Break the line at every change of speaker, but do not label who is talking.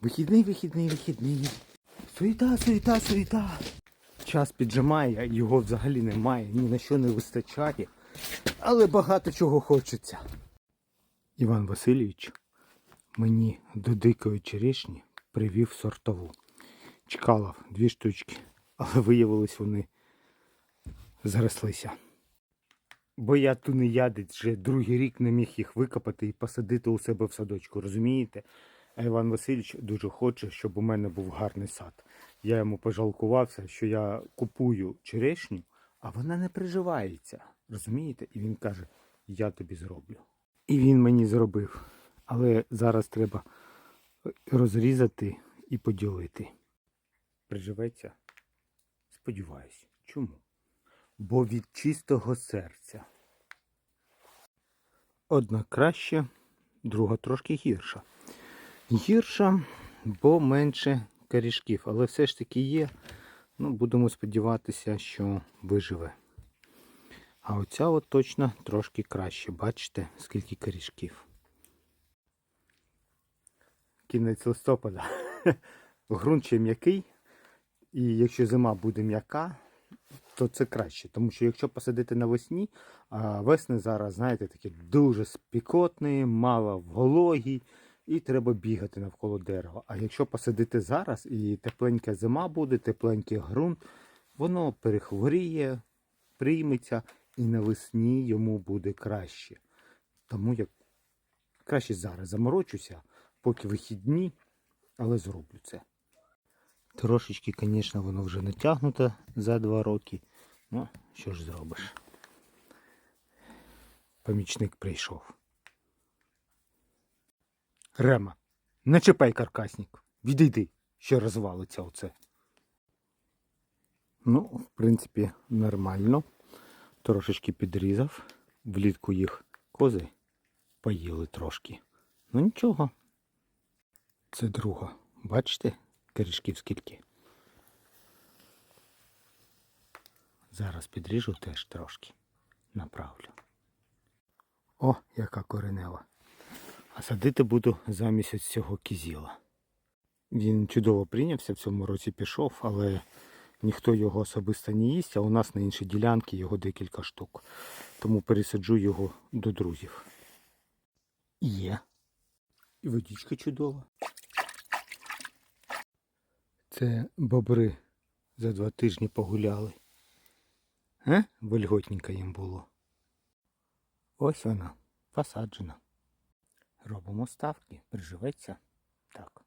Вихідний, вихідний, вихідний. Суєта, суєта, суєта. Час піджимає, його взагалі немає, ні на що не вистачає. Але багато чого хочеться. Іван Васильович мені до дикої черешні привів сортову. Чекала дві штучки, але виявилось вони зрослися. Бо я тунеядець вже другий рік не міг їх викопати і посадити у себе в садочку, розумієте? А Іван Васильович дуже хоче, щоб у мене був гарний сад. Я йому пожалкувався, що я купую черешню, а вона не приживається. Розумієте? І він каже: Я тобі зроблю. І він мені зробив. Але зараз треба розрізати і поділити. Приживеться? Сподіваюсь. Чому? Бо від чистого серця. Одна краще, друга трошки гірша. Гірша, бо менше корішків, але все ж таки є. Ну, будемо сподіватися, що виживе. А оця от точно трошки краще. Бачите, скільки корішків. Кінець листопада. Грунт ще м'який. І якщо зима буде м'яка, то це краще. Тому що якщо посадити навесні, а весни зараз, знаєте, такі дуже спікотні, мало вологі, і треба бігати навколо дерева. А якщо посадити зараз і тепленька зима буде, тепленький ґрунт, воно перехворіє, прийметься і навесні йому буде краще. Тому я краще зараз заморочуся, поки вихідні, але зроблю це. Трошечки, звісно, воно вже натягнуте за два роки. Ну, що ж зробиш? Помічник прийшов. Рема, не чіпай каркасник. Відійди, що розвалиться оце. Ну, в принципі, нормально. Трошечки підрізав. Влітку їх кози поїли трошки. Ну нічого. Це друга. Бачите, корішків скільки? Зараз підріжу теж трошки. Направлю. О, яка коренева. А садити буду замість цього кізіла. Він чудово прийнявся в цьому році пішов, але ніхто його особисто не їсть, а у нас на іншій ділянці його декілька штук. Тому пересаджу його до друзів. Є. І водичка чудова. Це бобри за два тижні погуляли. Е? Вольготненько їм було. Ось вона, посаджена. Робимо ставки, приживеться. Так.